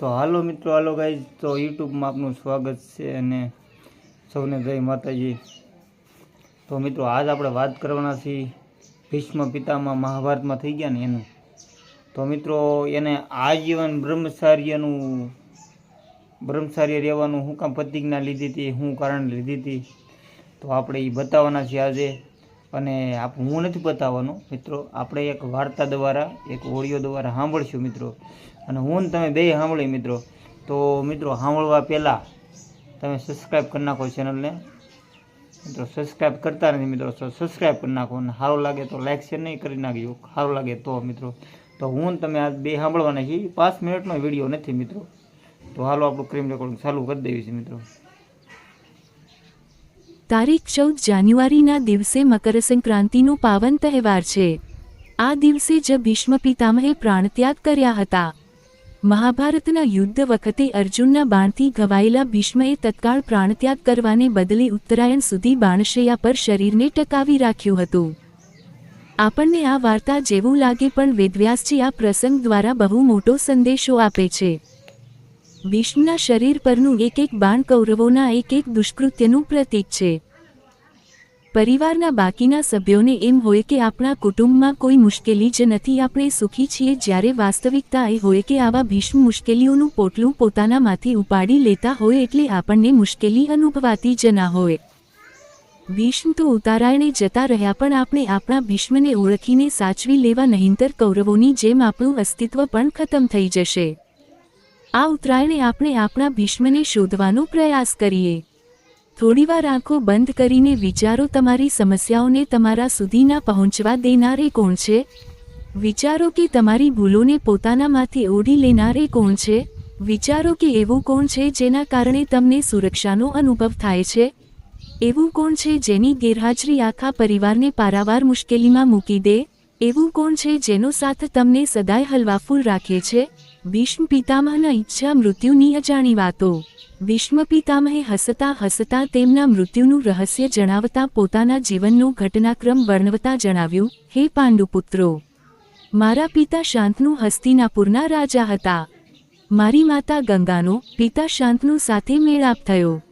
તો હાલો મિત્રો, hello guys તો યુટ્યુબમાં આપનું સ્વાગત છે અને સૌને જય માતાજી. તો મિત્રો, આજ આપણે વાત કરવાના છીએ ભીષ્મ પિતામાં મહાભારતમાં થઈ ગયા ને એનું. તો મિત્રો, એને આજીવન બ્રહ્મચાર્યનું, બ્રહ્મચાર્ય રહેવાનું હું કામ પ્રતિજ્ઞા લીધી હતી, હું કારણ લીધી હતી. તો આપણે એ બતાવવાના છીએ આજે. અને આપ હું નથી બતાવવાનો, મિત્રો. આપણે એક વાર્તા દ્વારા, એક ઓડિયો દ્વારા સાંભળશું, મિત્રો. અને હું તમે બે સાંભળી મિત્રો. તો, મિત્રો, સાંભળવા પહેલાં તમે સબસ્ક્રાઈબ કરી નાખો ચેનલને મિત્રો સબસ્ક્રાઈબ કરતા નથી, મિત્રો. સબસ્ક્રાઈબ કરી નાખો અને સારું લાગે તો લાઈક શેર નહીં કરી નાખજો. સારું લાગે તો, મિત્રો. તો હું તમે આ બે સાંભળવાના છીએ. પાંચ મિનિટનો વીડિયો નથી, મિત્રો. તો હાલો આપણું ક્રીમ રેકોર્ડિંગ ચાલુ કરી દેવી છે, મિત્રો. તારીખ ચૌદ જાન્યુઆરીના દિવસે મકરસંક્રાંતિનો પાવન તહેવાર છે. આ દિવસે જ ભીષ્મ પિતામહે પ્રાણત્યાગ કર્યા હતા. મહાભારતના યુદ્ધ વખતે અર્જુનના બાણથી ઘવાયેલા ભીષ્મએ તત્કાળ પ્રાણત્યાગ કરવાને બદલે ઉત્તરાયણ સુધી બાણશૈયા પર શરીરને ટકાવી રાખ્યું હતું. આપણને આ વાર્તા જેવું લાગે પણ વેદવ્યાસજી આ પ્રસંગ દ્વારા બહુ મોટો સંદેશો આપે છે. ભીષ્મના શરીર પરનું એક એક બાણ કૌરવોના એક એક દુષ્કૃત્યનું પ્રતીક છે. પરિવારના બાકીના સભ્યોને એમ હોય કે આપણા કુટુંબમાં કોઈ મુશ્કેલી જ નથી, આપણે સુખી છીએ જ્યારે વાસ્તવિકતા એ હોય કે આવા ભીષ્મ મુશ્કેલીઓનું પોટલું પોતાનામાંથી ઉપાડી લેતા હોય એટલે આપણને મુશ્કેલી અનુભવાતી જ ના હોય. ભીષ્મ તો ઉતારાયણે જતા રહ્યા પણ આપણે આપણા ભીષ્મને ઓળખીને સાચવી લેવા નહીંતર કૌરવોની જેમ આપણું અસ્તિત્વ પણ ખતમ થઈ જશે. આ ઉત્તરાયણે આપણે આપણા ભીષ્મને શોધવાનો પ્રયાસ કરીએ. થોડીવાર આંખો બંધ કરીને વિચારો તમારી સમસ્યાઓને તમારા સુધીના પહોંચવા દેનારે કોણ છે? વિચારો કે તમારી ભૂલોને પોતાનામાંથી ઓઢી લેનારે કોણ છે? વિચારો કે એવું કોણ છે જેના કારણે તમને સુરક્ષાનો અનુભવ થાય છે? એવું કોણ છે જેની ગેરહાજરી આખા પરિવારને પારાવાર મુશ્કેલીમાં મૂકી દે? એવું કોણ છે જેનો સાથ તમને સદાય હલવાફૂલ રાખે છે? ભીષ્મ પિતામહના ઈચ્છા મૃત્યુની અજાણી વાતો. ભીષ્મ પિતામહે હસતા હસતા તેમના મૃત્યુનું રહસ્ય જણાવતા પોતાના જીવનનો ઘટનાક્રમ વર્ણવતા જણાવ્યું, હે પાંડુપુત્રો, મારા પિતા શાંતનુ હસ્તિનાપુરના રાજા હતા. મારી માતા ગંગાનો પિતા શાંતનુ સાથે મેળાપ થયો.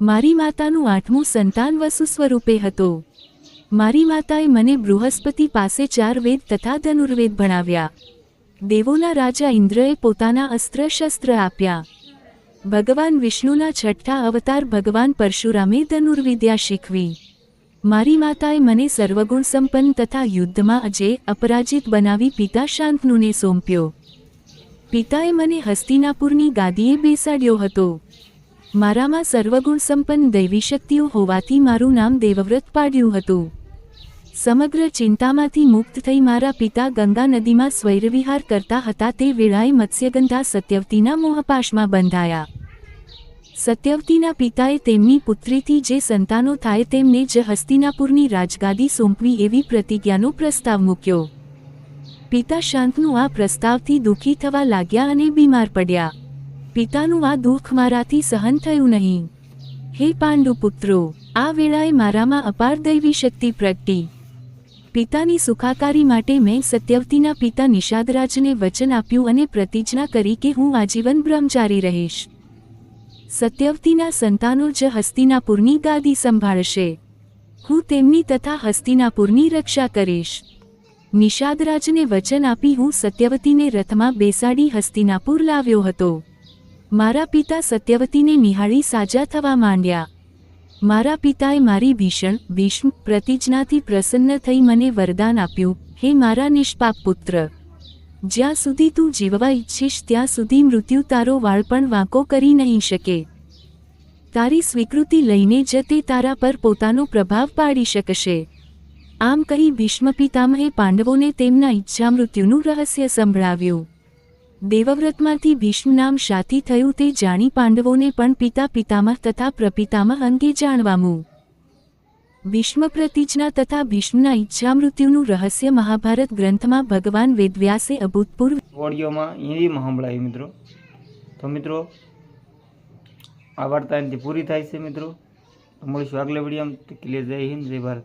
મારી માતાનું આઠમું સંતાન વસુ સ્વરૂપે હતો. મારી માતાએ મને બૃહસ્પતિ પાસે ચાર વેદ તથા ધનુર્વેદ ભણાવ્યા. દેવોના રાજા ઇન્દ્રએ પોતાના અસ્ત્ર શસ્ત્ર આપ્યા. ભગવાન વિષ્ણુના છઠ્ઠા અવતાર ભગવાન પરશુરામે ધનુર્વિદ્યા શીખવી. મારી માતાએ મને સર્વગુણ સંપન્ન તથા યુદ્ધમાં અજય અપરાજિત બનાવી પિતા શાંતનુને સોંપ્યો. પિતાએ મને હસ્તિનાપુરની ગાદીએ બેસાડ્યો હતો. મારામાં સર્વગુણ સંપન્ન દૈવી શક્તિઓ હોવાથી મારું નામ દેવવ્રત પાડ્યું હતું. સમગ્ર ચિંતામાંથી મુક્ત થઈ મારા પિતા ગંગા નદીમાં સ્વૈરવિહાર કરતા હતા તે વેળાએ મત્સ્યગંધા સત્યવતીના મોહપાશમાં બંધાયા. સત્યવતીના પિતાએ તેમની પુત્રીથી જે સંતાનો થાય તેમને જ હસ્તિનાપુરની રાજગાદી સોંપવી એવી પ્રતિજ્ઞાનો પ્રસ્તાવ મૂક્યો. પિતા શાંતનું આ પ્રસ્તાવથી દુઃખી થવા લાગ્યા અને બીમાર પડ્યા. પિતાનું આ દુઃખ મારાથી સહન થયું નહીં. હે પાંડુપુત્રો, આ વેળાએ મારામાં અપાર દૈવી શક્તિ પ્રગટી. પિતાની સુખાકારી માટે મેં સત્યવતીના પિતા નિષાદરાજને વચન આપ્યું અને પ્રતિજ્ઞા કરી કે હું આજીવન બ્રહ્મચારી રહીશ. સત્યવતીના સંતાનો જ હસ્તિનાપુરની ગાદી સંભાળશે. હું તેમની તથા હસ્તિનાપુરની રક્ષા કરીશ. નિષાદરાજને વચન આપી હું સત્યવતીને રથમાં બેસાડી હસ્તિનાપુર લાવ્યો હતો. મારા પિતા સત્યવતીને નિહાળી સાજા થવા માંડ્યા. મારા પિતાએ મારી ભીષણ, ભીષ્મ પ્રતિજ્ઞાથી પ્રસન્ન થઈ મને વરદાન આપ્યું. હે મારા નિષ્પાપ પુત્ર! જ્યાં સુધી તું જીવવા ઈચ્છીશ, ત્યાં સુધી મૃત્યુ તારો વાળ પણ વાંકો કરી નહીં શકે. તારી સ્વીકૃતિ લઈને જ તે તારા પર પોતાનો પ્રભાવ પાડી શકશે. આમ કહી ભીષ્મ પિતામહે પાંડવોને તેમના ઈચ્છા મૃત્યુનું રહસ્ય સંભળાવ્યું. દેવવ્રતમાંથી ભીષ્મ શાથી થયું તે જાણી પાંડવોને પણ પિતા પિતામહ તથા પ્રપિતામહ અંગે જાણવામું. ભીષ્મ પ્રતિજ્ઞા તથા ભીષ્મના ઈચ્છા મૃત્યુનું રહસ્ય મહાભારત ગ્રંથમાં ભગવાન વેદવ્યાસે અભૂતપૂર્વ ઓડિયોમાં હિન્દીમાં સંભળાયું મિત્રો. તો મિત્રો, આ વાર્તા પૂરી થાય છે મિત્રો. મળીશું આગલે વિડીયોમાં. ક્લિયર, જય હિન્દ, જય ભારત.